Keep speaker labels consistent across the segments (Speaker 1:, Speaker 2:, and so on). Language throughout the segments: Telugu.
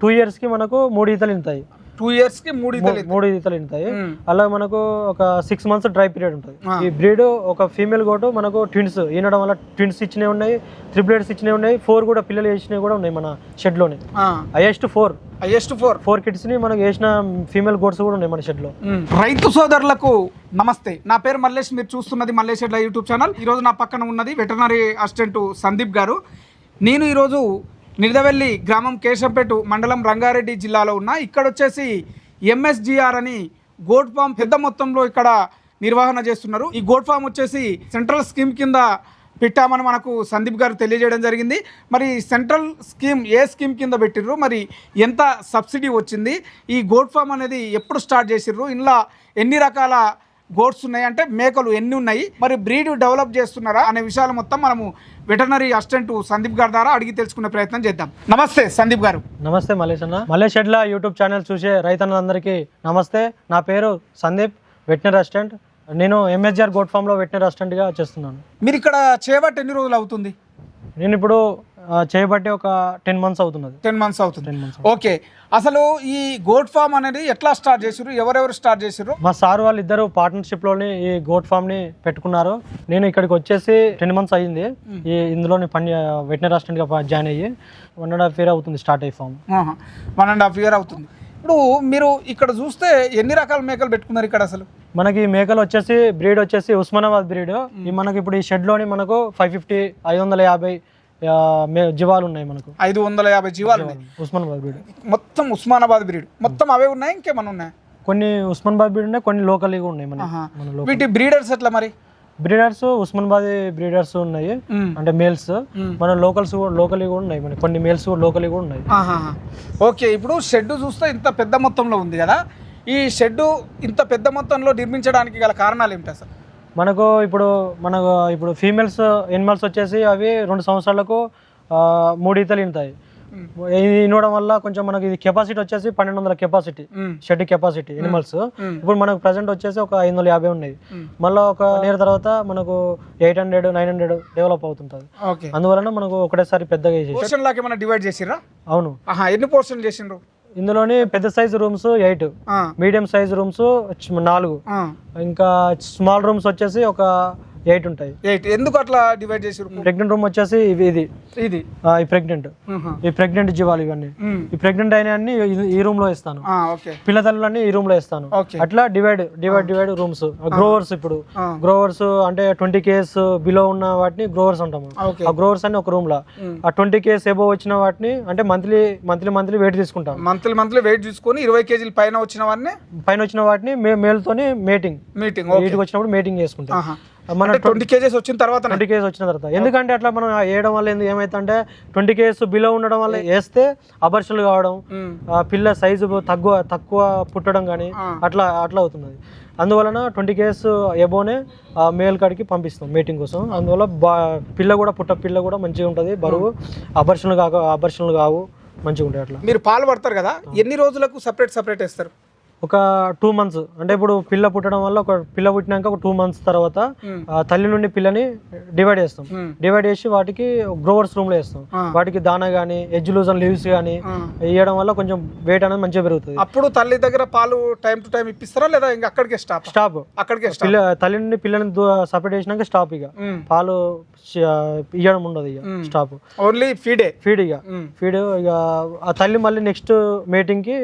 Speaker 1: టూ ఇయర్స్కి మనకు మూడు ఈతలు ఇంతాయి.
Speaker 2: టూ ఇయర్స్కి మూడు ఈతలు
Speaker 1: మూడు ఈతలు ఇంతాయి.
Speaker 2: ఉమ్.
Speaker 1: అలా మనకు ఒక సిక్స్ మంత్స్ డ్రై పీరియడ్ ఉంటుంది. ఈ బ్రీడ్ ఒక ఫీమేల్ గోటు మనకు ట్విన్స్ ఈనడం వల్ల ట్విన్స్ ఇచ్చినవి ఉన్నాయి త్రిప్లెట్స్ ఇచ్చినవి ఉన్నాయి ఫోర్ కూడా పిల్లలు వేసినవి కూడా ఉన్నాయి మన షెడ్లోని. Highest four
Speaker 2: highest four
Speaker 1: four కిడ్స్ని మనకు వేసిన ఫీమేల్ గోడ్స్ కూడా ఉన్నాయి మన షెడ్లో.
Speaker 2: రైతు సోదరులకు నమస్తే. నా పేరు మల్లేష్ మీరు చూస్తున్నది మల్లేష్ ఎడ్ల యూట్యూబ్ ఛానల్. ఈరోజు నా పక్కన ఉన్నది వెటర్నరీ అసిస్టెంట్ సందీప్ గారు. నేను ఈరోజు నిడదవెల్లి గ్రామం కేశంపేట మండలం రంగారెడ్డి జిల్లాలో ఉన్న ఇక్కడ వచ్చేసి ఎంఎస్జిఆర్ అని గోడ్ ఫామ్ పెద్ద మొత్తంలో ఇక్కడ నిర్వహణ చేస్తున్నారు. ఈ గోడ్ ఫామ్ వచ్చేసి సెంట్రల్ స్కీమ్ కింద పెట్టామని మనకు సందీప్ గారు తెలియజేయడం జరిగింది. మరి సెంట్రల్ స్కీమ్ ఏ స్కీమ్ కింద పెట్టిర్రు? మరి ఎంత సబ్సిడీ వచ్చింది? ఈ గోడ్ ఫామ్ అనేది ఎప్పుడు స్టార్ట్ చేసిర్రు? ఇందులో ఎన్ని రకాల గోడ్స్ ఉన్నాయి అంటే మేకలు ఎన్ని ఉన్నాయి? మరి బ్రీడ్ డెవలప్ చేస్తున్నారా అనే విషయాలు మొత్తం మనము వెటర్నరీ అసిస్టెంట్ సందీప్ గారి ద్వారా అడిగి తెలుసుకునే ప్రయత్నం చేద్దాం. నమస్తే సందీప్ గారు.
Speaker 1: నమస్తే మల్లేష్ అన్న. మల్లేష్ షెడ్ల యూట్యూబ్ ఛానల్ చూసే రైతన్నలందరికీ నమస్తే. నా పేరు సందీప్ వెటనరీ అసిస్టెంట్. నేను ఎంఎస్ఆర్ గోట్ ఫామ్లో వెటనరీ అసిస్టెంట్గా చేస్తున్నాను.
Speaker 2: మీరు ఇక్కడ చేయబట్టి ఎన్ని రోజులు అవుతుంది?
Speaker 1: నేను ఇప్పుడు చేయబట్టి ఒక టెన్ మంత్స్ అవుతున్నది.
Speaker 2: టెన్ మంత్స్ అవుతుంది.
Speaker 1: Ten months
Speaker 2: okay. అసలు ఈ గోడ్ ఫామ్ అనేది ఎట్లా స్టార్ట్ చేసిర్రు? ఎవరెవరు స్టార్ట్ చేసిర్రు?
Speaker 1: మా సార్ వాళ్ళు ఇద్దరు పార్ట్నర్షిప్లోని ఈ గోట్ ఫామ్ని పెట్టుకున్నారు. నేను ఇక్కడికి వచ్చేసి టెన్ మంత్స్ అయ్యింది ఈ ఇందులోని పని వెటనరీ అసిస్టెంట్గా జాయిన్ అయ్యి వన్ అండ్ హాఫ్ ఇయర్ అవుతుంది స్టార్ట్ అయ్యి farm
Speaker 2: one and half year అవుతుంది. ఇప్పుడు మీరు ఇక్కడ చూస్తే ఎన్ని రకాల మేకలు పెట్టుకున్నారు ఇక్కడ అసలు?
Speaker 1: మనకి ఈ మేకలు వచ్చేసి బ్రీడ్ వచ్చేసి ఉస్మానాబాద్ బ్రీడ్ ఈ మనకి ఇప్పుడు ఈ షెడ్లోని మనకు ఫైవ్ ఫిఫ్టీ ఐదు వందల యాభై జీవాలు ఉన్నాయి మనకు.
Speaker 2: ఐదు వందల యాభై జీవాలు ఉన్నాయి.
Speaker 1: ఉస్మానాబాద్ బ్రీడ్
Speaker 2: మొత్తం ఉస్మానాబాద్ బ్రీడ్. మొత్తం అవే ఉన్నాయి ఇంకేమన్నా ఉన్నాయి?
Speaker 1: కొన్ని ఉస్మానాబాద్ బ్రీడ్ ఉన్నాయి కొన్ని లోకల్ ఉన్నాయి మన
Speaker 2: వీటి బ్రీడర్స్ ఎట్లా మరి?
Speaker 1: బ్రీడర్స్ ఉస్మానాబాద్ బ్రీడర్స్ ఉన్నాయి. అంటే మేల్స్. మన లోకల్స్ లోకల్ కూడా ఉన్నాయి మన కొన్ని మేల్స్ లోకల్ కూడా ఉన్నాయి.
Speaker 2: ఓకే ఇప్పుడు షెడ్ చూస్తే ఇంత పెద్ద మొత్తంలో ఉంది కదా. ఈ షెడ్ ఇంత పెద్ద మొత్తంలో నిర్మించడానికి గల కారణాలు ఏమిటి అసలు?
Speaker 1: మనకు ఇప్పుడు మనకు ఇప్పుడు ఫీమేల్స్ ఎనిమల్స్ వచ్చేసి అవి రెండు సంవత్సరాలకు మూడు ఈతలు ఇంటాయి. ఇది ఇనడం వల్ల కొంచెం మనకి ఇది కెపాసిటీ వచ్చేసి పన్నెండు వందల కెపాసిటీ. Shed capacity animals. ఇప్పుడు మనకు ప్రజెంట్ వచ్చేసి ఒక ఐదు వందల యాభై ఉన్నాయి. మళ్ళీ ఒక ఇయర్ తర్వాత మనకు eight hundred nine hundred develop అవుతుంటుంది. అందువలన మనకు ఒకటేసారి పెద్దగా
Speaker 2: డివైడ్ చేసిర్రా?
Speaker 1: అవును.
Speaker 2: ఎన్ని పోర్షన్ చేసిండ్రు?
Speaker 1: ఇందులోని పెద్ద size rooms eight medium size rooms నాలుగు. ఇంకా స్మాల్ రూమ్స్ వచ్చేసి ఒక ఎయిట్ ఉంటాయి.
Speaker 2: ఎయిట్. ఎందుకు అట్లా డివైడ్ చేసిర్రు?
Speaker 1: ప్రెగ్నెంట్ రూమ్ వచ్చేసి ఇవి ఇది.
Speaker 2: ఇది.
Speaker 1: ఈ ప్రెగ్నెంట్. ఈ ప్రెగ్నెంట్ జీవాలు ఇవన్నీ. ఈ ప్రెగ్నెంట్ అయిన అన్ని ఈ- రూమ్లో ఇస్తాను
Speaker 2: ఆ, ఓకే.
Speaker 1: పిల్ల తల్లులన్నీ ఈ రూమ్లో ఇస్తాను అట్లా divide divide divide rooms growers ఇప్పుడు. గ్రోవర్స్ అంటే ట్వంటీ కేస్ బిలో ఉన్న వాటిని గ్రోవర్స్ అంటాము.
Speaker 2: ఓకే.
Speaker 1: ఆ గ్రోవర్స్ అని ఒక
Speaker 2: రూమ్లో.
Speaker 1: ఆ ట్వంటీ కేస్ ఎబో వచ్చిన వాటిని అంటే మంత్లీ మంత్లీ మంత్లీ వెయిట్ తీసుకుంటాం
Speaker 2: మంత్లీ మంత్లీ వెయిట్ చూసుకొని ఇరవై కేజీల పైన వచ్చిన వాడిని
Speaker 1: పైన వచ్చిన వాటిని మేల్తోని మేటింగ్
Speaker 2: మీటింగ్
Speaker 1: వీటికి వచ్చినప్పుడు మేటింగ్ చేసుకుంటాం. మన
Speaker 2: ట్వంటీ కేజెస్ వచ్చిన తర్వాత
Speaker 1: ట్వంటీ కేస్ వచ్చిన తర్వాత. ఎందుకంటే అట్లా మనం వేయడం వల్ల ఏంది ఏమైతుందంటే ట్వంటీ కేస్ బిలో ఉండడం వల్ల వేస్తే అబర్షన్లు కావడం పిల్ల సైజు తక్కువ తక్కువ పుట్టడం కానీ. అట్లా అట్లా అవుతున్నది. అందువలన ట్వంటీ కేస్ ఎబోనే మేల్ కాడికి పంపిస్తాం మీటింగ్ కోసం. అందువల్ల పిల్ల కూడా పుట్ట పిల్ల కూడా మంచిగా ఉంటుంది బరువు. అబర్షన్లు కాక అబర్షన్లు కావు మంచిగా ఉంటాయి అట్లా.
Speaker 2: మీరు పాలు పడతారు కదా ఎన్ని రోజులకు సపరేట్ సపరేట్ వేస్తారు?
Speaker 1: ఒక టూ మంత్స్ అంటే ఇప్పుడు పిల్ల పుట్టడం వల్ల ఒక పిల్ల పుట్టినాక ఒక టూ మంత్స్ తర్వాత తల్లి నుండి పిల్లని డివైడ్ చేస్తాం. డివైడ్ చేసి వాటికి గ్రోవర్స్ రూమ్లో వేస్తాం. వాటికి దానా కానీ ఎడ్జ్ లూజ్ అండ్ లీవ్స్ కానీ
Speaker 2: ఆ.
Speaker 1: వేయడం వల్ల కొంచెం వెయిట్ అనేది మంచిగా పెరుగుతుంది.
Speaker 2: అప్పుడు తల్లి దగ్గర పాలు టైం టు టైం ఇప్పిస్తారా లేదా ఇంకా అక్కడికే స్టాప్
Speaker 1: స్టాప్
Speaker 2: అక్కడికే
Speaker 1: పిల్ల తల్లి నుండి పిల్లని సపరేట్ చేసినాక స్టాప్ ఇక. పాలు ఇయ్యడం ఉండదు ఇక. స్టాప్
Speaker 2: ఓన్లీ ఫీడే
Speaker 1: ఫీడ్ ఇక. ఫీడ్ ఇక. ఆ తల్లి మళ్ళీ నెక్స్ట్ మీటింగ్కి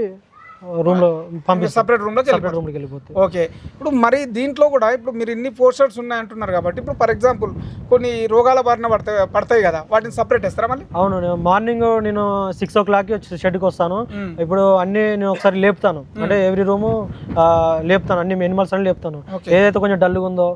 Speaker 1: రూమ్లో పంపిస్తాం.
Speaker 2: సపరేట్ రూమ్లోకి
Speaker 1: సపరేట్ రూమ్లోకి వెళ్ళిపోతే.
Speaker 2: ఓకే. ఇప్పుడు మరి దీంట్లో కూడా ఇప్పుడు మీరు ఇన్ని పోస్టర్స్ ఉన్నాయంటున్నారు కాబట్టి ఇప్పుడు ఫర్ ఎగ్జాంపుల్ కొన్ని రోగాల బారిన పడతాయి పడతాయి కదా వాటిని సపరేట్ వేస్తారా మళ్ళీ?
Speaker 1: అవును నేను మార్నింగ్ నేను సిక్స్ ఓ క్లాక్కి వచ్చి షెడ్కి వస్తాను. ఇప్పుడు అన్ని నేను ఒకసారి లేపుతాను. అంటే ఎవ్రీ రూము లేపుతాను. అన్ని ఎనిమల్స్ అన్ని లేపుతాను. ఏదైతే కొంచెం డల్గా ఉందో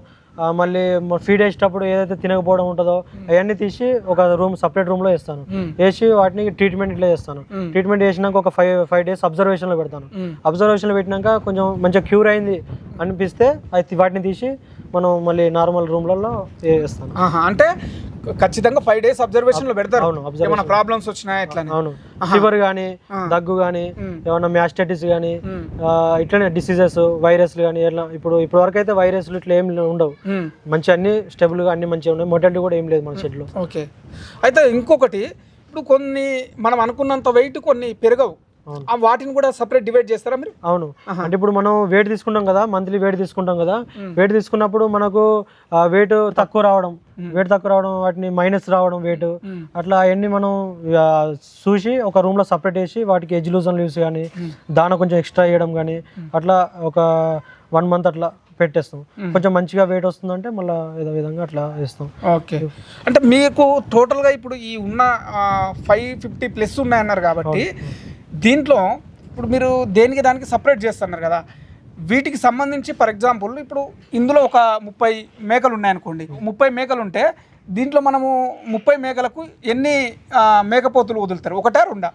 Speaker 1: మళ్ళీ ఫీడ్ వేసేటప్పుడు ఏదైతే తినకపోవడం ఉంటుందో అవన్నీ తీసి ఒక రూమ్ సపరేట్ రూమ్లో వేస్తాను. వేసి వాటిని ట్రీట్మెంట్ ఇట్లా చేస్తాను. ట్రీట్మెంట్ చేసినాక ఒక ఫైవ్ ఫైవ్ డేస్ అబ్జర్వేషన్లో పెడతాను
Speaker 2: మ్మ్.
Speaker 1: అబ్జర్వేషన్లో పెట్టినాక కొంచెం మంచిగా క్యూర్ అయింది అనిపిస్తే వాటిని తీసి మనం మళ్ళీ నార్మల్ రూమ్లలో వేస్తాను
Speaker 2: అంటే ఖచ్చితంగా ఫైవ్ డేస్ అబ్జర్వేషన్లో పెడతారు. ఏమైనా ప్రాబ్లమ్స్ వచ్చినాయా ఎట్లా
Speaker 1: అవును ఫీవర్
Speaker 2: ఆ.
Speaker 1: దగ్గు కానీ
Speaker 2: మ్మ్.
Speaker 1: ఏమన్నా మ్యాస్టైటిస్
Speaker 2: మ్మ్.
Speaker 1: ఇట్లనే డిసీజెస్ వైరస్లు కానీ ఎట్లా ఇప్పుడు ఇప్పటి వరకు అయితే వైరస్లు ఇట్లా ఏం ఉండవు. మంచి అన్ని స్టెబుల్గా అన్ని మంచిగా ఉన్నాయి మొటాలిటీ కూడా ఏం లేదు మన షెడ్లో
Speaker 2: ఓకే అయితే ఇంకొకటి ఇప్పుడు కొన్ని మనం అనుకున్నంత వెయిట్ కొన్ని పెరగవు వాటిని కూడా సపరేట్ డివైడ్ చేస్తారా మీరు?
Speaker 1: అవును. అంటే ఇప్పుడు మనం వెయిట్ తీసుకుంటాం కదా మంత్లీ వెయిట్ తీసుకుంటాం కదా వెయిట్ తీసుకున్నప్పుడు మనకు వెయిట్ తక్కువ రావడం వెయిట్ తక్కువ రావడం వాటిని మైనస్ రావడం వెయిట్ అట్లా అవన్నీ మనం చూసి ఒక రూమ్లో సపరేట్ చేసి వాటికి ఎడ్యులూజన్ లీవ్స్ కానీ దాన కొంచెం ఎక్స్ట్రా వేయడం కానీ అట్లా ఒక వన్ మంత్ అట్లా పెట్టేస్తాం. కొంచెం మంచిగా వెయిట్ వస్తుందంటే మళ్ళీ ఏదో విధంగా అట్లా వేస్తాం
Speaker 2: ఓకే. అంటే మీకు టోటల్గా ఇప్పుడు ఈ ఉన్న ఫైవ్ ఫిఫ్టీ ప్లస్ ఉన్నాయన్నారు కాబట్టి దీంట్లో ఇప్పుడు మీరు దేనికి దానికి సపరేట్ చేస్తున్నారు కదా? వీటికి సంబంధించి ఫర్ ఎగ్జాంపుల్ ఇప్పుడు ఇందులో ఒక ముప్పై మేకలు ఉన్నాయనుకోండి. ముప్పై మేకలు ఉంటే దీంట్లో మనము ముప్పై మేకలకు ఎన్ని మేకపోతులు వదులుతారు? ఒకటా రెండా?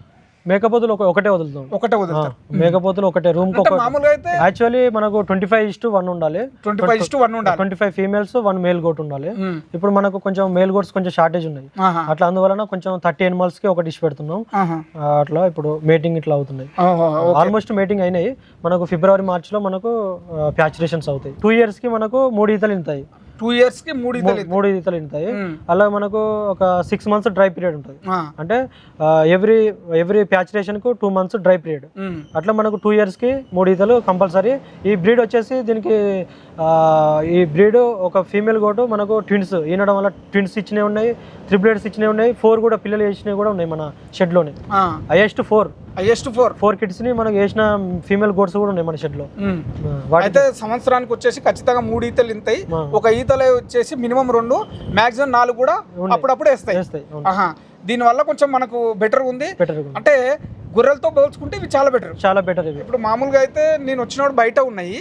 Speaker 1: మేకపోతులు ఒక ఒకటే వదులుతాం.
Speaker 2: ఒకటే వదులుతారు.
Speaker 1: మేకపోతులు ఒకటే రూమ్
Speaker 2: అంటే మామూలుగా అయితే
Speaker 1: యాక్చువల్లీ మనకు twenty five is to one ఉండాలి.
Speaker 2: Twenty five is to one ఉండాలి.
Speaker 1: Twenty five females one male goat ఉండాలి.
Speaker 2: ఉమ్.
Speaker 1: ఇప్పుడు మనకు కొంచెం మేల్ గోట్స్ కొంచెం షార్టేజ్ ఉన్నాయి. అట్లా అందువలన కొంచెం థర్టీ ఎనిమల్స్కి ఒక డిష్ పెడుతున్నాం. అట్లా ఇప్పుడు మేటింగ్ ఇట్లా అవుతున్నాయి. ఆల్మోస్ట్ మీటింగ్ అయినాయి. మనకు ఫిబ్రవరి మార్చ్లో మనకు ప్యాచురేషన్స్ అవుతాయి. టూ ఇయర్స్కి మనకు మూడు ఈతలు ఇంతాయి.
Speaker 2: టూ ఇయర్స్కి మూడు
Speaker 1: మూడు ఈతలు
Speaker 2: ఉమ్.
Speaker 1: అలా మనకు ఒక సిక్స్ మంత్స్ డ్రై పీరియడ్ ఉంటుంది. అంటే ఎవ్రీ ఎవ్రీ ప్యాచురేషన్కు టూ మంత్స్ డ్రై పీరియడ్. అట్లా మనకు టూ ఇయర్స్కి మూడు ఈతలు కంపల్సరీ ఈ బ్రీడ్ వచ్చేసి దీనికి ఈ బ్రీడ్ ఒక ఫీమేల్ గోటు మనకు ట్విన్స్ ఈనడం వల్ల ట్విన్స్ ఇచ్చినవి ఉన్నాయి త్రిబ్లెట్స్ ఇచ్చినవి ఉన్నాయి ఫోర్ కూడా పిల్లలు వేసినవి కూడా ఉన్నాయి మన షెడ్లోనే
Speaker 2: ఆ.
Speaker 1: Highest four
Speaker 2: highest four
Speaker 1: four కిడ్స్ని మనకు వేసిన ఫీమేల్ గోడ్స్ కూడా ఉన్నాయి మన షెడ్లో వాటి
Speaker 2: అయితే సంవత్సరానికి వచ్చేసి ఖచ్చితంగా మూడు ఈతలు ఇంతాయి. ఒక ఈతలే వచ్చేసి మినిమం రెండు మాక్సిమం నాలుగు కూడా. అప్పుడప్పుడు వేస్తాయి. ఆహా. దీనివల్ల కొంచెం మనకు బెటర్ ఉంది.
Speaker 1: బెటర్
Speaker 2: అంటే గొర్రెలతో పోల్చుకుంటే ఇవి చాలా బెటర్
Speaker 1: చాలా బెటర్
Speaker 2: ఇప్పుడు మామూలుగా అయితే నేను వచ్చినప్పుడు బయట ఉన్నాయి.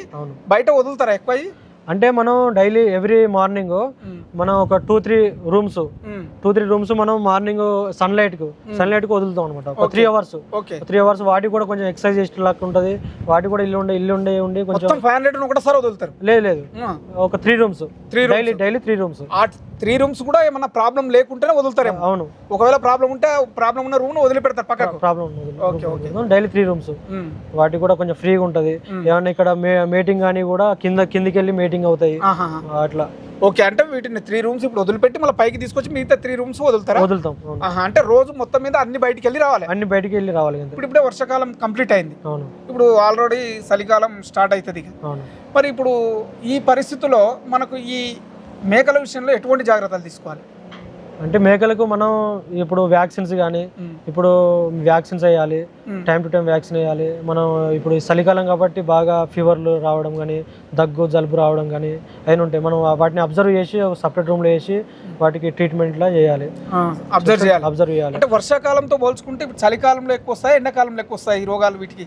Speaker 2: బయట వదులుతారా ఎక్కువ?
Speaker 1: అంటే మనం డైలీ ఎవ్రీ మార్నింగ్. మనం ఒక two three rooms. Two three rooms మనం మార్నింగ్ సన్లైట్కు సన్లైట్కు వదులుతాం అనమాట ఒక త్రీ అవర్స్ త్రీ అవర్స్ వాటికి కూడా కొంచెం ఎక్సర్సైజ్ చేసిన లాగా ఉంటుంది. వాటికి కూడా ఇల్లు ఉండే ఇల్లు ఉండే ఉండి కొంచెం
Speaker 2: వదులుతారు.
Speaker 1: లేదు లేదు. ఒక three rooms
Speaker 2: rooms.
Speaker 1: Daily daily three rooms
Speaker 2: ఆ త్రీ రూమ్స్ కూడా ఏమన్నా ప్రాబ్లం లేకుంటేనే వదులుతారేమో.
Speaker 1: అవును.
Speaker 2: ఒకవేళ ప్రాబ్లం ఉంటే ప్రాబ్లం ఉన్న రూమ్ వదిలిపెడతారు పక్కకు.
Speaker 1: Problem
Speaker 2: okay, okay.
Speaker 1: Daily three rooms. వాటికి కూడా కొంచెం ఫ్రీగా ఉంటుంది. ఏమన్నా ఇక్కడ మేటింగ్ కానీ కూడా కింద కిందికి వెళ్ళి మీటింగ్ అవుతాయి.
Speaker 2: ఆహాహా.
Speaker 1: అట్లా.
Speaker 2: ఓకే అంటే వీటిని త్రీ రూమ్స్ ఇప్పుడు వదిలిపెట్టి మళ్ళీ పైకి తీసుకొచ్చి మిగతా త్రీ రూమ్స్ వదులుతారా?
Speaker 1: వదులుతాం అవును.
Speaker 2: ఆహా, అంటే రోజు మొత్తం మీద అన్ని బయటికి వెళ్ళి రావాలి.
Speaker 1: అన్ని బయటికి వెళ్ళి రావాలి అంతే.
Speaker 2: ఇప్పుడు ఇప్పుడే వర్షాకాలం కంప్లీట్ అయింది.
Speaker 1: అవును.
Speaker 2: ఇప్పుడు ఆల్రెడీ చలికాలం స్టార్ట్ అవుతుంది ఇక.
Speaker 1: అవును.
Speaker 2: మరి ఇప్పుడు ఈ పరిస్థితుల్లో మనకు ఈ మేకల విషయంలో ఎటువంటి జాగ్రత్తలు తీసుకోవాలి?
Speaker 1: అంటే మేకలకు మనం ఇప్పుడు వ్యాక్సిన్స్ కానీ. ఇప్పుడు వ్యాక్సిన్స్ వేయాలి. టైం టు టైం వ్యాక్సిన్ వేయాలి. మనం ఇప్పుడు చలికాలం కాబట్టి బాగా ఫీవర్లు రావడం కానీ దగ్గు జలుబు రావడం కానీ అయిన ఉంటాయి. మనం వాటిని అబ్జర్వ్ చేసి సపరేట్ రూమ్లో వేసి వాటికి ట్రీట్మెంట్లా చేయాలి.
Speaker 2: అబ్జర్వ్ చేయాలి.
Speaker 1: అబ్జర్వ్ చేయాలి.
Speaker 2: అంటే వర్షాకాలంతో పోల్చుకుంటే ఇప్పుడు చలికాలంలో ఎక్కువ వస్తాయి ఎండాకాలంలో ఎక్కువ వస్తాయి ఈ రోగాలు వీటికి?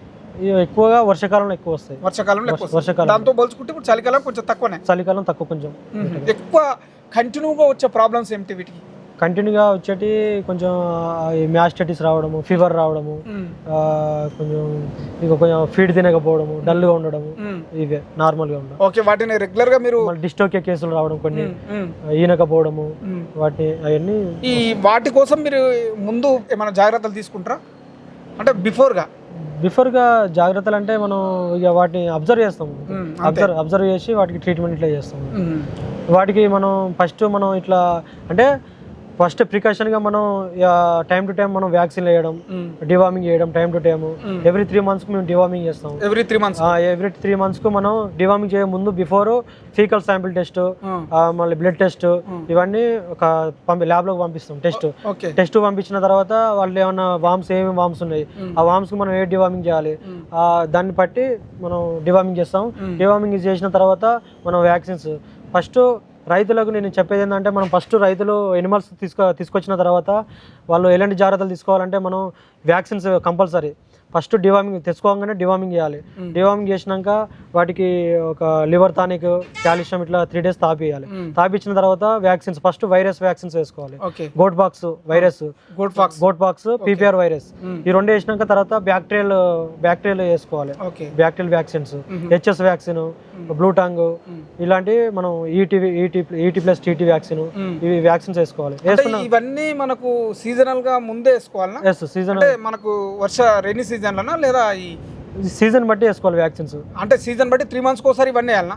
Speaker 1: ఎక్కువగా వర్షాకాలంలో ఎక్కువ వస్తాయి.
Speaker 2: వర్షాకాలంలో.
Speaker 1: వర్షాకాలం.
Speaker 2: దాంతో పోల్చుకుంటే ఇప్పుడు చలికాలం కొంచెం తక్కువనే.
Speaker 1: చలికాలం తక్కువ కొంచెం.
Speaker 2: ఎక్కువ కంటిన్యూగా వచ్చే ప్రాబ్లమ్స్ ఏమిటి వీటికి?
Speaker 1: కంటిన్యూగా వచ్చేటి కొంచెం మ్యాస్టైటిస్ రావడము ఫీవర్ రావడము కొంచెం ఇక కొంచెం ఫీడ్ తినకపోవడము డల్గా ఉండడము ఇవే నార్మల్గా ఉండడం.
Speaker 2: ఓకే వాటిని రెగ్యులర్గా మీరు
Speaker 1: డిస్టోకే కేసులు రావడం కొన్ని ఈనకపోవడము. వాటిని అవన్నీ
Speaker 2: ఈ వాటి కోసం మీరు ముందు ఏమైనా జాగ్రత్తలు తీసుకుంటారా? అంటే బిఫోర్గా?
Speaker 1: బిఫోర్గా జాగ్రత్తలు అంటే మనం ఇక వాటిని అబ్జర్వ్ చేస్తాం. అబ్జర్వ్ అబ్జర్వ్ చేసి వాటికి ట్రీట్మెంట్ ఇట్లా చేస్తాం వాటికి మనం ఫస్ట్ మనం ఇట్లా అంటే ఫస్ట్ ప్రికాషన్గా మనం టైం టు టైం మనం వ్యాక్సిన్ వేయడం డివార్మింగ్ చేయడం time to time. Every three మంత్స్కి మేము డివార్మింగ్ చేస్తాం.
Speaker 2: Every three months
Speaker 1: every three మంత్స్కు మనం డివార్మింగ్ చేయ ముందు బిఫోర్ ఫీకల్ శాంపిల్ టెస్ట్ మళ్ళీ బ్లడ్ టెస్ట్ ఇవన్నీ ఒక పంపి ల్యాబ్లోకి పంపిస్తాం టెస్ట్ టెస్ట్ పంపించిన తర్వాత వాళ్ళు ఏమైనా వామ్స్ ఏమేమి వామ్స్ ఉన్నాయి ఆ వామ్స్కి మనం ఏ డివార్మింగ్ చేయాలి ఆ దాన్ని బట్టి మనం డివార్మింగ్ చేస్తాం. డివార్మింగ్ చేసిన తర్వాత మనం వ్యాక్సిన్స్ ఫస్ట్ రైతులకు నేను చెప్పేది ఏంటంటే మనం ఫస్ట్ రైతులు ఎనిమల్స్ తీసుకు తీసుకొచ్చిన తర్వాత వాళ్ళు ఎలాంటి జాగ్రత్తలు తీసుకోవాలంటే మనం వ్యాక్సిన్స్ కంపల్సరీ ఫస్ట్ డివార్మింగ్ తెచ్చుకోగానే డివార్మింగ్ చేయాలి. డివార్మింగ్ చేసినాక వాటికి ఒక లివర్ టానిక్ కాల్షియం ఇట్లా త్రీ డేస్ తాపియాలి. తాపించిన తర్వాత వ్యాక్సిన్స్ ఫస్ట్ వైరస్ వ్యాక్సిన్స్ వేసుకోవాలి. Goat pox virus. Goat pox. PPR virus. ఈ రెండు వేసినాక తర్వాత బ్యాక్టీరియల్ బ్యాక్టీరియల్ వేసుకోవాలి. Bacterial vaccines. HS vaccine blue tongue ఇలాంటివి మనం ET ET ET plus TT vaccine ఇవి వ్యాక్సిన్స్ వేసుకోవాలి.
Speaker 2: ఇవన్నీ మనకు సీజనల్గా ముందే అంటే మనకు వర్ష రెయినీ సీజన్ లోనా లేదా ఈ
Speaker 1: సీజన్ బట్టి వేసుకోవాలి వ్యాక్సిన్స్.
Speaker 2: అంటే సీజన్ బట్టి త్రీ మంత్స్కి ఒకసారి ఇవన్నీ వేయాలనా?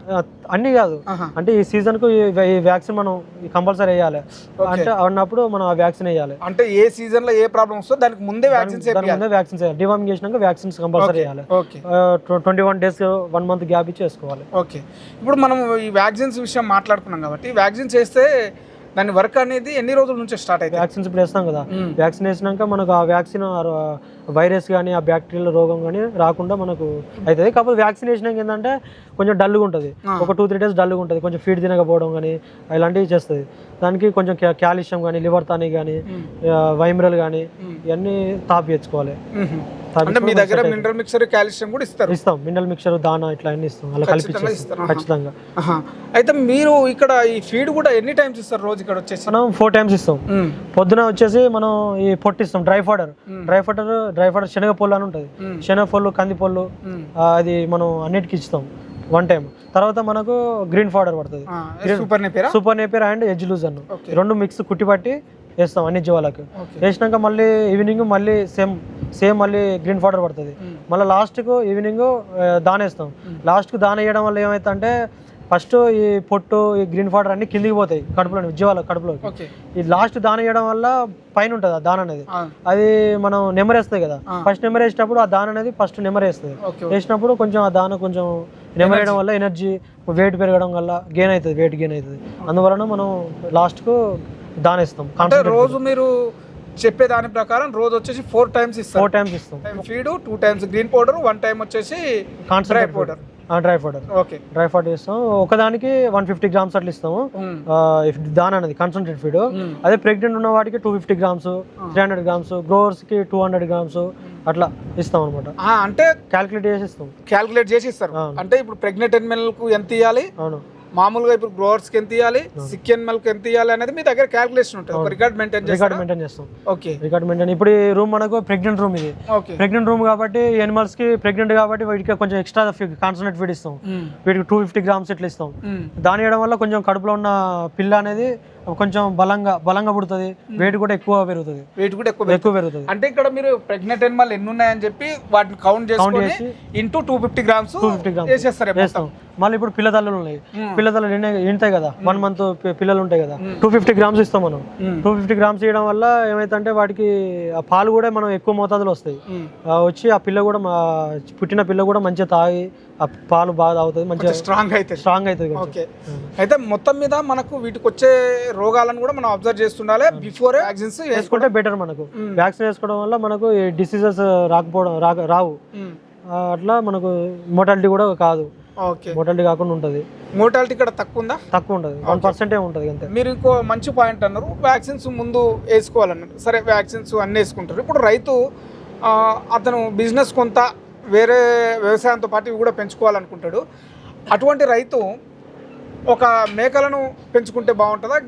Speaker 1: అన్నీ కాదు. అంటే ఈ సీజన్కు ఈ ఈ వ్యాక్సిన్ మనం కంపల్సరీ వేయాలి. అంటే అన్నప్పుడు మనం ఆ వ్యాక్సిన్ వేయాలి.
Speaker 2: అంటే ఏ సీజన్లో ఏ ప్రాబ్లమ్ వస్తుందో దానికి ముందే వ్యాక్సిన్స్
Speaker 1: దాని ముందే వ్యాక్సిన్స్ వేయాలి. డివామింగ్ చేసినాక వ్యాక్సిన్స్ కంపల్సరీ వేయాలి.
Speaker 2: Okay.
Speaker 1: Twenty one days one month gap ఇచ్చి వేసుకోవాలి.
Speaker 2: ఓకే. ఇప్పుడు మనం ఈ వ్యాక్సిన్స్ విషయం మాట్లాడుకున్నాం కాబట్టి వ్యాక్సిన్స్ వేస్తే దాని వర్క్ అనేది ఎన్ని రోజుల నుంచి స్టార్ట్ అవుతుంది?
Speaker 1: వ్యాక్సిన్స్ ఇప్పుడు వేస్తాం కదా. వ్యాక్సిన్ వేసినాక మనకు ఆ వ్యాక్సిన్ వైరస్ కానీ ఆ బ్యాక్టీరియల్ రోగం కానీ రాకుండా మనకు అవుతుంది కాకపోతే వ్యాక్సిన్ వేసినాక ఏంటంటే కొంచెం డల్గా ఉంటుంది. ఒక టూ త్రీ డేస్ డల్గా ఉంటుంది. కొంచెం ఫీడ్ తినకపోవడం కానీ ఇలాంటివి చేస్తుంది. దానికి కొంచెం క్యాల్షియం కానీ లివర్ టానిక్ కానీ వైమిరల్ కానీ. ఇవన్నీ తాపి తెచ్చుకోవాలి.
Speaker 2: మ్మ్.
Speaker 1: తాపి
Speaker 2: అంటే మీ దగ్గర మినరల్ మిక్సర్ కాల్షియం కూడా ఇస్తారు?
Speaker 1: ఇస్తాం. మినరల్ మిక్చర్ దానా ఇట్లా అన్ని ఇస్తాం. అలా కలిపి
Speaker 2: ఖచ్చితంగా. అయితే మీరు ఇక్కడ ఈ ఫీడ్ కూడా ఎన్ని టైమ్స్ ఇస్తారు రోజు ఇక్కడ వచ్చేసి?
Speaker 1: మనం ఫోర్ టైమ్స్ ఇస్తాం. పొద్దున వచ్చేసి మనం ఈ పొట్టు ఇస్తాం dry fodder. Dry fodder dry fodder శనగ పొల్లు అని ఉంటుంది. శనగ పొల్లు కంది. ఆ, అది మనం అన్నిటికి ఇస్తాం వన్ టైం తర్వాత మనకు గ్రీన్ పౌడర్ పడుతుంది
Speaker 2: super
Speaker 1: Napier and hedge lucerne. రెండు మిక్స్ కుట్టి పట్టి వేస్తాం అన్ని జీవాలకు. వేసినాక మళ్ళీ ఈవినింగ్ మళ్ళీ సేమ్ సేమ్ మళ్ళీ గ్రీన్ పౌడర్ పడుతుంది. మళ్ళీ లాస్ట్కు ఈవినింగ్ దాన వేస్తాం లాస్ట్కు దాన వేయడం వల్ల ఏమైతే ఫస్ట్ ఈ పొట్టు ఈ గ్రీన్ పౌడర్ అన్ని కిందికి పోతాయి కడుపులో జీవాల కడుపులోకి. ఈ లాస్ట్ దాన వేయడం వల్ల పైన ఉంటుంది ఆ దాన అనేది. అది మనం నెమరేస్తుంది కదా. ఫస్ట్ నెమరేసేటప్పుడు ఆ దాన అనేది ఫస్ట్ నెమరేస్తుంది వేసినప్పుడు కొంచెం ఆ దాన కొంచెం నెమరేయడం వల్ల ఎనర్జీ వెయిట్ పెరగడం వల్ల గెయిన్ అవుతుంది వెయిట్ గెయిన్ అవుతుంది. అందువలన మనం లాస్ట్కు దాన ఇస్తాం
Speaker 2: అంటే రోజు మీరు చెప్పే దాని ప్రకారం రోజు వచ్చేసి ఫోర్ టైమ్స్ ఇస్తారు.
Speaker 1: ఫోర్ టైమ్స్ ఇస్తాం.
Speaker 2: Feed two times green fodder one time వచ్చేసి dry fodder
Speaker 1: dry fodder
Speaker 2: okay.
Speaker 1: Dry fodder ఇస్తాం ఒకదానికి వన్ ఫిఫ్టీ గ్రామ్స్ అట్లా ఇస్తాము. దాన అనేది కాన్సన్ట్రేట్ ఫీడ్. అదే ప్రెగ్నెంట్ ఉన్న వాటికి two fifty grams three hundred grams గ్రోవర్స్కి two hundred grams అట్లా ఇస్తాం అనమాట
Speaker 2: అంటే
Speaker 1: క్యాలిక్యులేట్ చేసి ఇస్తాం.
Speaker 2: క్యాల్కులేట్ చేసి ఇస్తారు. అంటే ఇప్పుడు ప్రెగ్నెంట్ ఎనిమల్కు ఎంత ఇవ్వాలి
Speaker 1: అవును.
Speaker 2: మామూలుగా ఇప్పుడు గ్రోవర్స్కి ఎంత ఇవ్వాలి సిక్ ఎనిమల్కి ఎంత ఇవ్వాలి అనేది మీ దగ్గర క్యాల్కులేషన్ ఉంటుంది. రికార్డ్ మెయింటైన్
Speaker 1: రికార్డ్ మెయింటైన్ చేస్తాం.
Speaker 2: ఓకే
Speaker 1: రికార్డ్ మెయింటైన్ ఇప్పుడు ఈ రూమ్ మనకు ప్రెగ్నెంట్ రూమ్ ఇది. ప్రెగ్నెంట్ రూమ్ కాబట్టి animals కి ప్రెగ్నెంట్ కాబట్టి వీటికి కొంచెం ఎక్స్ట్రా కాన్సన్ట్రేట్ ఫీడ్ ఇస్తాం.
Speaker 2: మ్మ్.
Speaker 1: వీటికి టూ ఫిఫ్టీ గ్రామ్స్ ఇట్లా ఇస్తాం.
Speaker 2: మ్మ్.
Speaker 1: దాని వేయడం వల్ల కొంచెం కడుపులో ఉన్న పిల్ల అనేది కొంచెం బలంగా బలంగా పుడుతుంది. వెయిట్ కూడా ఎక్కువ పెరుగుతుంది.
Speaker 2: వెయిట్ కూడా ఎక్కువ
Speaker 1: ఎక్కువ పెరుగుతుంది.
Speaker 2: అంటే ఇక్కడ మీరు ప్రెగ్నెంట్ ఎనిమల్ ఎన్ని ఉన్నాయని చెప్పి వాటిని కౌంట్ చేసుకొని
Speaker 1: చేసి
Speaker 2: into two fifty grams
Speaker 1: two fifty grams
Speaker 2: వేసేస్తారు
Speaker 1: వేస్తాం. మళ్ళీ ఇప్పుడు పిల్ల తల్లులు ఉన్నాయి.
Speaker 2: మ్మ్.
Speaker 1: పిల్ల తల్లులు ఎన్ని ఇంటాయి కదా? వన్ మంత్ పిల్లలు ఉంటాయి కదా. టూ ఫిఫ్టీ గ్రామ్స్ ఇస్తాం మనం. టూ ఫిఫ్టీ గ్రామ్స్ ఇవ్వడం వల్ల ఏమైతుందంటే వాటికి ఆ పాలు కూడా మనం ఎక్కువ మోతాదులో వస్తాయి. వచ్చి ఆ పిల్ల కూడా పుట్టిన పిల్ల కూడా మంచిగా తాగి ఆ పాలు బాగా తాగుతుంది మంచిగా
Speaker 2: స్ట్రాంగ్ అయితే.
Speaker 1: స్ట్రాంగ్ అవుతుంది
Speaker 2: అయితే మొత్తం మీద మనకు వీటికి వచ్చే రోగాలను కూడా మనం అబ్జర్వ్ చేస్తుండాలి బిఫోర్ వ్యాక్సిన్స్
Speaker 1: వేసుకుంటే బెటర్ మనకు. వ్యాక్సిన్ వేసుకోవడం వల్ల మనకు డిసీజెస్ రాకపోవడం రాక రావు. ఆ, అట్లా మనకు మోటాలిటీ కూడా కాదు.
Speaker 2: ఓకే
Speaker 1: మోటాలిటీ కాకుండా ఉంటుంది.
Speaker 2: మోటాలిటీ ఇక్కడ తక్కువ ఉందా?
Speaker 1: తక్కువ ఉంటుంది. వన్ పర్సెంటే ఉంటుంది అంతే.
Speaker 2: మీరు ఇంకో మంచి పాయింట్ అన్నారు. వ్యాక్సిన్స్ ముందు వేసుకోవాలన్నారు. సరే వ్యాక్సిన్స్ అన్నీ వేసుకుంటారు. ఇప్పుడు రైతు అతను బిజినెస్ కొంత వేరే వ్యవసాయంతో పాటు ఇవి కూడా పెంచుకోవాలనుకుంటాడు. అటువంటి రైతు ఒక మేకలను పెంచుకుంటే బాగుంటుందా?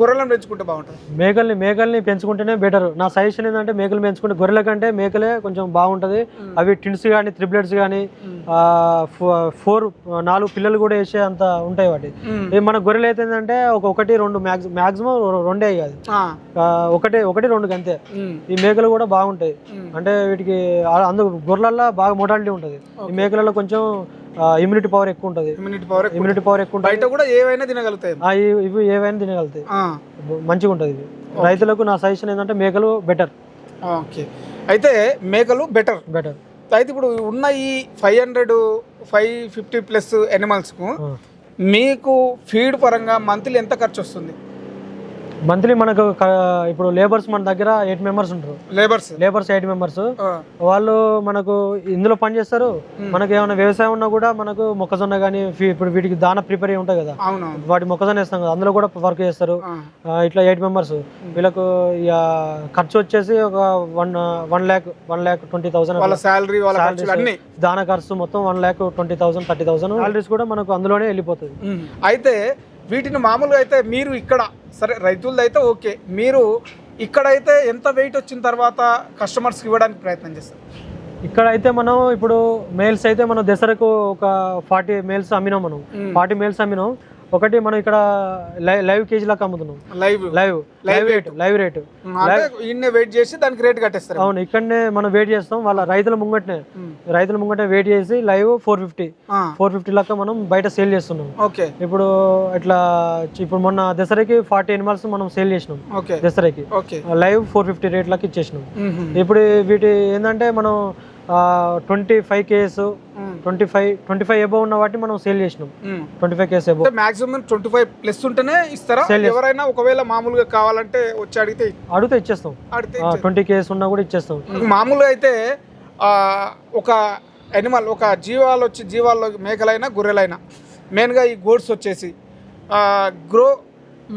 Speaker 2: గొర్రెలను పెంచుకుంటే బాగుంటుందా.
Speaker 1: మేకల్ని మేకల్ని పెంచుకుంటేనే బెటర్. నా సజెషన్ ఏంటంటే మేకలు పెంచుకుంటే గొర్రెల కంటే మేకలే కొంచెం బాగుంటుంది. అవి టిన్స్ కానీ త్రిబ్లెట్స్ కానీ ఫోర్ నాలుగు పిల్లలు కూడా వేసే అంత ఉంటాయి వాటి. మన గొర్రెలు అయితే ఏంటంటే ఒక ఒకటి రెండు మ్యాక్స్ మ్యాక్సిమం రెండే కాదు ఒకటి ఒకటి రెండు అంతే. ఈ మేకలు కూడా బాగుంటాయి. అంటే వీటికి ఆ- అందు గొర్రెలల్లో బాగా మొటాలిటీ ఉంటుంది. ఈ మేకలలో కొంచెం ఇమ్యూనిటీ పవర్ ఎక్కువ ఉంటుంది.
Speaker 2: ఇమ్యూనిటీ పవర్ ఎక్కువ.
Speaker 1: ఇమ్యూనిటీ పవర్ ఎక్కువ ఉంటుంది.
Speaker 2: బయట కూడా ఏవైనా తినగలుగుతాయి.
Speaker 1: ఇవి- ఏవైనా తినగలుగుతాయి. మంచిగా ఉంటుంది ఇది. రైతులకు నా సజెషన్ ఏంటంటే మేకలు బెటర్
Speaker 2: ఓకే. అయితే మేకలు బెటర్
Speaker 1: బెటర్
Speaker 2: అయితే ఇప్పుడు ఉన్న ఈ five hundred five fifty plus ఎనిమల్స్కు మీకు ఫీడ్ పరంగా మంత్లీ ఎంత ఖర్చు వస్తుంది?
Speaker 1: మంత్లీ మనకు ఇప్పుడు లేబర్స్ మన దగ్గర ఎయిట్ మెంబర్స్ ఉంటారు.
Speaker 2: లేబర్స్
Speaker 1: లేబర్స్ ఎయిట్ మెంబర్స్ వాళ్ళు మనకు ఇందులో పని చేస్తారు. మనకు ఏమైనా వ్యవసాయం ఉన్నా కూడా మనకు మొక్కజొన్న కానీ ఇప్పుడు వీటికి దాన ప్రిపేర్ అయి ఉంటాయి కదా. వాటి మొక్కజొన్న వేస్తాం కదా అందులో కూడా వర్క్ చేస్తారు. ఇట్లా ఎయిట్ మెంబర్స్ వీళ్ళకు ఇక ఖర్చు వచ్చేసి ఒక one one lakh one lakh twenty thousand
Speaker 2: salary
Speaker 1: దాన ఖర్చు మొత్తం one lakh twenty thousand thirty thousand salaries కూడా మనకు అందులోనే వెళ్ళిపోతుంది
Speaker 2: అయితే వీటిని మామూలుగా అయితే మీరు ఇక్కడ సరే రైతులది అయితే ఓకే. మీరు ఇక్కడైతే ఎంత వెయిట్ వచ్చిన తర్వాత కస్టమర్స్కి ఇవ్వడానికి ప్రయత్నం చేస్తారు?
Speaker 1: ఇక్కడ అయితే మనం ఇప్పుడు మేల్స్ అయితే మనం దసరకు ఒక ఫార్టీ మేల్స్ అమ్మినాం మనం. ఫార్టీ మేల్స్ అమ్మినాం. ఒకటి మనం ఇక్కడ లైవ్ కేజీ లెక్క అమ్ముతున్నాం.
Speaker 2: Live.
Speaker 1: Live. Live rate. Live rate.
Speaker 2: Weight చేసి దానికి రేట్ కట్టేస్తారు.
Speaker 1: అవును ఇక్కడనే మనం వెయిట్ చేస్తాం. వాళ్ళ రైతుల ముంగటనే. రైతుల ముంగటే వెయిట్ చేసి live four fifty. Four fifty లెక్క మనం బయట సేల్ చేస్తున్నాం.
Speaker 2: ఓకే.
Speaker 1: ఇప్పుడు ఇట్లా ఇప్పుడు మొన్న దసరాకి ఫార్టీ ఎనిమల్స్ మనం సేల్ చేసినాం. దసరాకి. లైవ్ ఫోర్ ఫిఫ్టీ రేట్లకి ఇచ్చేసినాం.
Speaker 2: మ్మ్.
Speaker 1: ఇప్పుడు వీటి ఏంటంటే మనం twenty five case. Twenty five twenty five above ఉన్న వాటిని మనం సేల్ చేసినాం. ట్వంటీ ఫైవ్ కేస్
Speaker 2: అంటే మాక్సిమం ట్వంటీ ఫైవ్ ప్లస్ ఉంటేనే ఇస్తారా. ఎవరైనా ఒకవేళ మామూలుగా కావాలంటే వచ్చి అడిగితే
Speaker 1: అడిగితే ఇచ్చేస్తాం. ట్వంటీ కేస్ ఉన్నా కూడా ఇచ్చేస్తాం.
Speaker 2: మామూలుగా అయితే ఒక ఎనిమల్ ఒక జీవాలు వచ్చి జీవాల్లో మేకలైనా గొర్రెలైనా మెయిన్గా ఈ గోడ్స్ వచ్చేసి గ్రో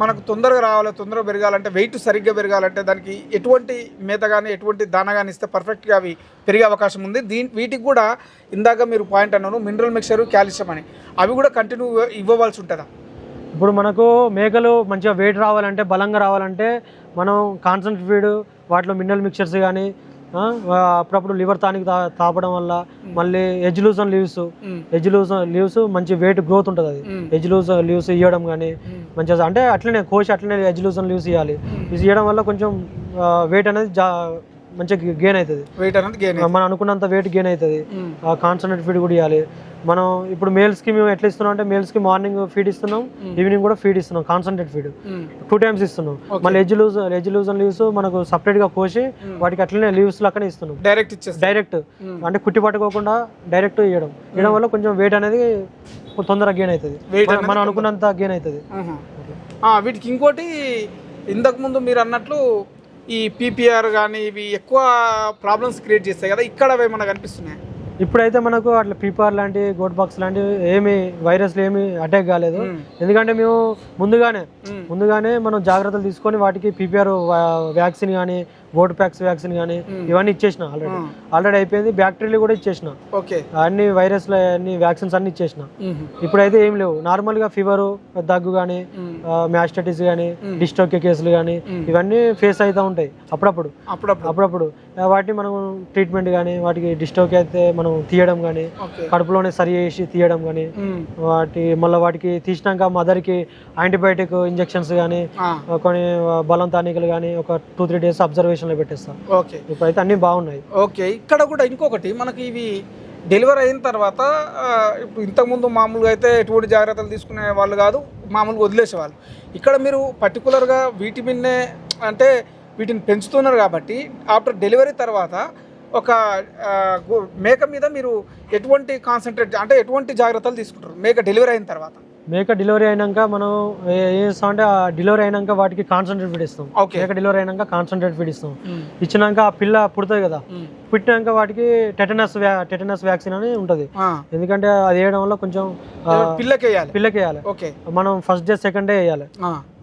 Speaker 2: మనకు తొందరగా రావాలి తొందరగా పెరగాలంటే వెయిట్ సరిగ్గా పెరగాలంటే దానికి ఎటువంటి మేత కానీ ఎటువంటి దాన కానీ ఇస్తే పర్ఫెక్ట్గా అవి పెరిగే అవకాశం ఉంది. దీని వీటికి కూడా ఇందాక మీరు పాయింట్ అన్నాను మినరల్ మిక్చర్ క్యాల్షియం అని. అవి కూడా కంటిన్యూ ఇవ్వవలసి ఉంటుందా?
Speaker 1: ఇప్పుడు మనకు మేకలు మంచిగా వెయిట్ రావాలంటే బలంగా రావాలంటే మనం కాన్సన్ట్రేట్ ఫీడ్ వాటిలో మినరల్ మిక్చర్స్ కానీ అప్పుడప్పుడు లివర్ తానికి తాపడం వల్ల మళ్ళీ hedge lucerne leaves. Hedge leaves మంచి వెయిట్ గ్రోత్ ఉంటుంది అది. ఎజ్ లూజ్ లీవ్స్ ఇవ్వడం కానీ. మంచిగా అంటే అట్లనే కోసి అట్లనే ఎజ్ లూజన్ లీవ్స్ ఇవ్వాలి. ఇది ఇవ్వడం వల్ల కొంచెం వెయిట్ అనేది జా మంచిగా గెయిన్ అవుతుంది
Speaker 2: వెయిట్ అనేది గెయిన్
Speaker 1: మనం అనుకున్నంత వెయిట్ గెయిన్ అవుతుంది. కాన్సన్ట్రేట్ ఫీడ్ కూడా ఇవ్వాలి మనం ఇప్పుడు మేల్స్కి మేము ఎట్లా ఇస్తున్నాం అంటే మేల్స్కి మార్నింగ్ ఫీడ్ ఇస్తున్నాం ఈవినింగ్ కూడా ఫీడ్ ఇస్తున్నాం కాన్సన్ట్రేట్ ఫీడ్. టూ టైమ్స్ ఇస్తున్నాం. మళ్ళీ hedge loose as loose leaves మనకు separate గా కోసి వాటికి అట్లనే లీవ్స్ లెక్కనే ఇస్తున్నాం.
Speaker 2: Direct
Speaker 1: direct. అంటే కుట్టి పట్టుకోకుండా డైరెక్ట్ ఇవ్వడం ఇవ్వడం వల్ల కొంచెం వెయిట్ అనేది తొందరగా గెయిన్ అవుతుంది. మనం- అనుకున్నంత గెయిన్ అవుతుంది.
Speaker 2: వీటికి ఇంకోటి ఇంతకు ముందు మీరు అన్నట్లు ఈ పీపీఆర్ కానీ ఇవి ఎక్కువ ప్రాబ్లమ్స్ క్రియేట్ చేస్తాయి కదా ఇక్కడ అవి ఏమన్నా కనిపిస్తున్నాయి?
Speaker 1: ఇప్పుడైతే మనకు అట్లా పీపార్ లాంటి గోట్ బాక్స్ లాంటి ఏమి వైరస్లు ఏమి అటాక్ కాలేదు. ఎందుకంటే మేము ముందుగానే. ముందుగానే మనం జాగ్రత్తలు తీసుకొని వాటికి పీపీఆర్ వ్యాక్సిన్ కానీ గోట్ ప్యాక్స్ వ్యాక్సిన్ కానీ ఇవన్నీ ఇచ్చేసిన ఆల్రెడీ. ఆల్రెడీ అయిపోయింది బ్యాక్టీరియల్ కూడా ఇచ్చేసిన.
Speaker 2: ఓకే.
Speaker 1: అన్ని వైరస్లు అన్ని వ్యాక్సిన్స్ అన్ని ఇచ్చేసిన. ఇప్పుడైతే ఏం లేవు. నార్మల్గా ఫీవరు దగ్గు కానీ మ్యాస్టైటిస్ కానీ డిస్టోకే కేసులు కానీ ఇవన్నీ ఫేస్ అవుతూ ఉంటాయి అప్పుడప్పుడు.
Speaker 2: అప్పుడప్పుడు.
Speaker 1: వాటిని మనం ట్రీట్మెంట్ కానీ వాటికి డిస్టోకే అయితే మనం తీయడం కానీ కడుపులోనే సరి చేసి తీయడం కానీ. వాటి మళ్ళీ వాటికి తీసినాక మదర్కి యాంటీబయాటిక్ ఇంజెక్షన్స్ కానీ కొన్ని బలం తానికలు కానీ ఒక టూ త్రీ డేస్ అబ్జర్వేషన్లో పెట్టేస్తాం.
Speaker 2: ఓకే.
Speaker 1: ఇప్పుడైతే అన్నీ బాగున్నాయి.
Speaker 2: ఓకే. ఇక్కడ కూడా ఇంకొకటి మనకి ఇవి డెలివరీ అయిన తర్వాత ఇప్పుడు ఇంతకుముందు మామూలుగా అయితే ఎటువంటి జాగ్రత్తలు తీసుకునే వాళ్ళు కాదు మామూలుగా వదిలేసేవాళ్ళు. ఇక్కడ మీరు పర్టికులర్గా వీటి మీదనే అంటే వీటిని పెంచుతున్నారు కాబట్టి ఆఫ్టర్ డెలివరీ తర్వాత ఒక మేక మీద మీరు ఎటువంటి కాన్సన్ట్రేట్ అంటే ఎటువంటి జాగ్రత్తలు తీసుకుంటారు? మేక డెలివరీ అయిన తర్వాత.
Speaker 1: మేక డెలివరీ అయినాక మనం ఏ- ఏం చేస్తాం అంటే ఆ డెలివరీ అయినాక వాటికి కాన్సన్ట్రేట్ ఫీడ్ ఇస్తాం. మేక డెలివరీ అయినాక కాన్సన్ట్రేట్ ఫీడ్ ఇస్తాం. ఇచ్చినాక ఆ పిల్ల పుడుతుంది కదా పుట్టినాక వాటికి టెటనస్ టెటనస్ వ్యాక్సిన్ అని ఉంటుంది. ఎందుకంటే అది వేయడం వల్ల కొంచెం
Speaker 2: పిల్లకి వేయాలి
Speaker 1: పిల్లకి వేయాలి
Speaker 2: ఓకే.
Speaker 1: మనం ఫస్ట్ డే సెకండ్ డే వేయాలి.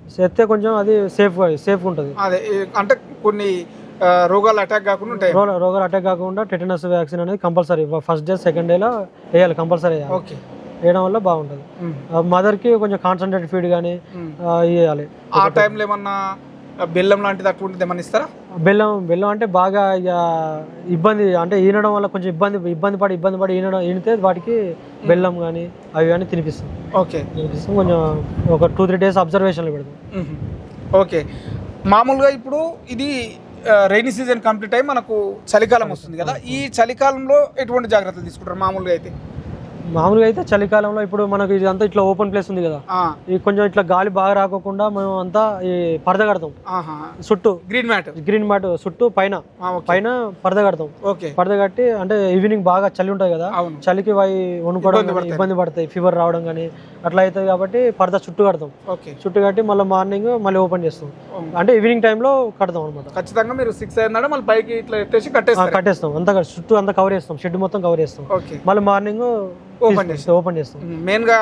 Speaker 1: చేస్తే కొంచెం అది సేఫ్ సేఫ్ ఉంటుంది.
Speaker 2: అదే అంటే కొన్ని రోగాలు అటాక్ కాకుండా ఉంటాయి.
Speaker 1: రోగ- రోగాలు అటాక్ కాకుండా టెటనస్ వ్యాక్సిన్ అనేది కంపల్సరీ ఫస్ట్ డే సెకండ్ డేలో వేయాలి కంపల్సరీ
Speaker 2: ఓకే
Speaker 1: వేయడం వల్ల బాగుంటుంది. మదర్కి కొంచెం కాన్సన్ట్రేట్ ఫీడ్ కానీ. వేయాలి
Speaker 2: ఆ టైంలో ఏమన్నా బెల్లం లాంటిది అటువంటిది ఏమన్నా ఇస్తారా?
Speaker 1: బెల్లం బెల్లం అంటే బాగా ఇక ఇబ్బంది అంటే ఈనడం వల్ల కొంచెం ఇబ్బంది ఇబ్బంది పడి ఇబ్బంది పడి ఈనడం ఈనితే వాటికి బెల్లం కానీ అవి కానీ తినిపిస్తాం.
Speaker 2: ఓకే.
Speaker 1: తినిపిస్తాం కొంచెం ఒక టూ త్రీ డేస్ అబ్జర్వేషన్లో పెడతాం.
Speaker 2: ఓకే. మామూలుగా ఇప్పుడు ఇది రైనీ సీజన్ కంప్లీట్ అయ్యి మనకు చలికాలం వస్తుంది కదా ఈ చలికాలంలో ఎటువంటి జాగ్రత్తలు తీసుకుంటారు మామూలుగా అయితే?
Speaker 1: మామూలుగా అయితే చలికాలంలో ఇప్పుడు మనకు ఇది అంతా ఇట్లా ఓపెన్ ప్లేస్ ఉంది కదా. ఈ కొంచెం ఇట్లా గాలి బాగా రాకోకుండా మనం అంతా ఈ పరద కడతాం. చుట్టూ.
Speaker 2: గ్రీన్ మ్యాట్
Speaker 1: గ్రీన్ మ్యాట్ చుట్టూ పైన. పైన పరద కడతాం.
Speaker 2: ఓకే.
Speaker 1: పరద కట్టి అంటే ఈవినింగ్ బాగా చలి ఉంటుంది కదా. చలికి వై వణుకోవడం
Speaker 2: ఇబ్బంది పడతాయి.
Speaker 1: ఫీవర్ రావడం కానీ అట్లా అవుతుంది కాబట్టి పరద చుట్టూ కడతాం. చుట్టూ కట్టి మళ్ళీ మార్నింగ్ మళ్ళీ ఓపెన్ చేస్తాం. అంటే ఈవినింగ్ టైంలో కడతాం అనమాట
Speaker 2: ఖచ్చితంగా మీరు సిక్స్ అయిందంటే మళ్ళీ పైకి ఇట్లా ఎత్తేసి కట్టేస్తారు?
Speaker 1: కట్టేస్తాం. అంతా చుట్టూ అంతా కవర్ చేస్తాం. షెడ్ మొత్తం కవర్ చేస్తాం. మళ్ళీ మార్నింగ్
Speaker 2: ఓపెన్ చేసి
Speaker 1: ఓపెన్ చేస్తాం
Speaker 2: మెయిన్గా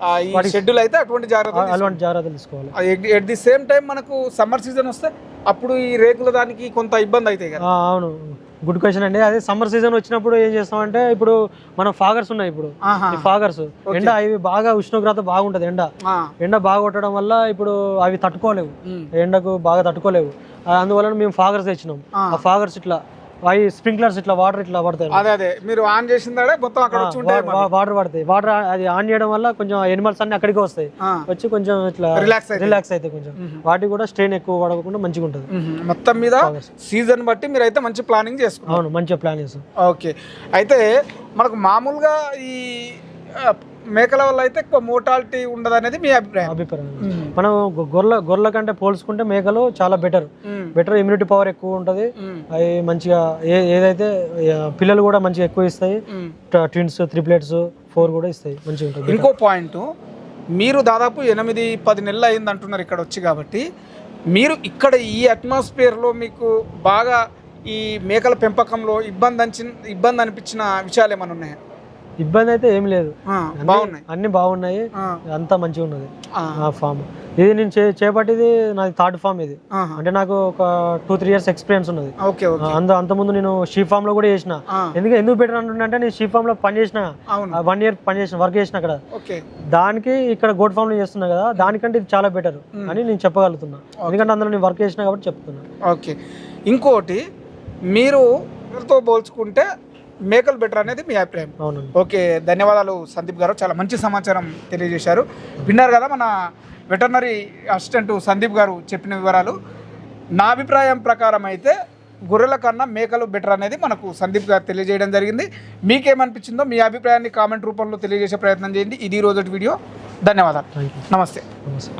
Speaker 2: ఆ, ఈ షెడ్యూల్ అయితే అటువంటి జాగ్రత్తలు
Speaker 1: అలాంటి జాగ్రత్తలు తీసుకోవాలి.
Speaker 2: ఎట్ ది సేమ్ టైం మనకు సమ్మర్ సీజన్ వస్తే అప్పుడు ఈ రేకుల దానికి కొంత ఇబ్బంది అవుతాయి కదా.
Speaker 1: అవును. గుడ్ క్వశ్చన్ అండి. అదే సమ్మర్ సీజన్ వచ్చినప్పుడు ఏం చేస్తామంటే ఇప్పుడు మనం ఫాగర్స్ ఉన్నాయి ఇప్పుడు. ఫాగర్స్. ఎండ అవి బాగా ఉష్ణోగ్రత బాగుంటది ఎండ. ఎండ బాగా కొట్టడం వల్ల ఇప్పుడు అవి తట్టుకోలేవు. ఎండకు బాగా తట్టుకోలేవు. అందువలన మేము ఫాగర్స్ తెచ్చినాం.
Speaker 2: ఆ
Speaker 1: ఫాగర్స్ ఇట్లా అవి స్ప్రింక్లర్స్ ఇట్లా వాటర్ ఇట్లా పడతాయి
Speaker 2: అదే అదే. మీరు ఆన్ చేసిందాడే మొత్తం అక్కడ వచ్చి ఉంటాయి
Speaker 1: వాటర్ పడతాయి వాటర్ అది ఆన్ చేయడం వల్ల కొంచెం ఎనిమల్స్ అన్ని అక్కడికి వస్తాయి.
Speaker 2: ఆ.
Speaker 1: వచ్చి కొంచెం ఇట్లా
Speaker 2: రిలాక్స్
Speaker 1: రిలాక్స్ అయితే కొంచెం. వాటికి కూడా స్ట్రెయిన్ ఎక్కువ పడకుండా మంచిగా ఉంటుంది.
Speaker 2: మ్మ్. మొత్తం మీద సీజన్ బట్టి మీరు అయితే మంచి ప్లానింగ్ చేసుకున్నారు.
Speaker 1: అవును మంచిగా ప్లాన్ చేస్తాం
Speaker 2: ఓకే. అయితే మనకు మామూలుగా ఈ మేకల వల్ల అయితే ఎక్కువ మోటాలిటీ ఉండదు అనేది మీ అభిప్రాయం.
Speaker 1: అభిప్రాయం. మనం గొర్రెల గొర్రెల కంటే పోల్చుకుంటే మేకలు చాలా బెటర్. బెటర్ ఇమ్యూనిటీ పవర్ ఎక్కువ ఉంటుంది. అవి మంచిగా ఏ ఏదైతే పిల్లలు కూడా మంచిగా ఎక్కువ ఇస్తాయి. ట్విన్స్ త్రిప్లెట్స్ ఫోర్ కూడా ఇస్తాయి. మంచిగా ఉంటుంది.
Speaker 2: ఇంకో పాయింట్ మీరు దాదాపు ఎనిమిది పది నెలలు అయింది అంటున్నారు ఇక్కడ వచ్చి కాబట్టి మీరు ఇక్కడ ఈ అట్మాస్ఫియర్లో మీకు బాగా ఈ మేకల పెంపకంలో ఇబ్బంది అంచి ఇబ్బంది అనిపించిన విషయాలు ఏమైనా ఉన్నాయా?
Speaker 1: ఇబ్బంది అయితే ఏం లేదు. అన్ని-
Speaker 2: బాగున్నాయి.
Speaker 1: అన్ని బాగున్నాయి.
Speaker 2: ఆ,
Speaker 1: అంతా మంచిగా ఉన్నది.
Speaker 2: ఆ,
Speaker 1: ఫామ్. ఇది నేను చేపట్టిది నాది థర్డ్ ఫామ్ ఇది. అంటే నాకు ఒక టూ త్రీ ఇయర్స్ ఎక్స్పీరియన్స్ ఉన్నది. అంత అంతకుముందు నేను షీ ఫామ్లో కూడా చేసిన.
Speaker 2: ఆ,
Speaker 1: ఎందుకు ఎందుకు బెటర్ అంటుండే నేను షీ ఫామ్లో పని చేసిన. వన్ ఇయర్ పని చేసిన వర్క్ చేసిన అక్కడ. దానికి ఇక్కడ గోడ్ ఫామ్లో చేస్తున్నా కదా దానికంటే ఇది చాలా బెటర్ అని నేను చెప్పగలుగుతున్నా. ఎందుకంటే అందులో నేను వర్క్ చేసిన కాబట్టి చెప్తున్నా.
Speaker 2: ఓకే. ఇంకోటి మీరు తో పోల్చుకుంటే మేకలు బెటర్ అనేది మీ అభిప్రాయం. ఓకే ధన్యవాదాలు సందీప్ గారు. చాలా మంచి సమాచారం తెలియజేశారు. విన్నారు కదా మన వెటర్నరీ అసిస్టెంట్ సందీప్ గారు చెప్పిన వివరాలు. నా అభిప్రాయం ప్రకారం అయితే గొర్రెల కన్నా మేకలు బెటర్ అనేది మనకు సందీప్ గారు తెలియజేయడం జరిగింది. మీకేమనిపించిందో మీ అభిప్రాయాన్ని కామెంట్ రూపంలో తెలియజేసే ప్రయత్నం చేయండి. ఇది రోజు వీడియో. ధన్యవాదాలు. నమస్తే.
Speaker 1: నమస్తే.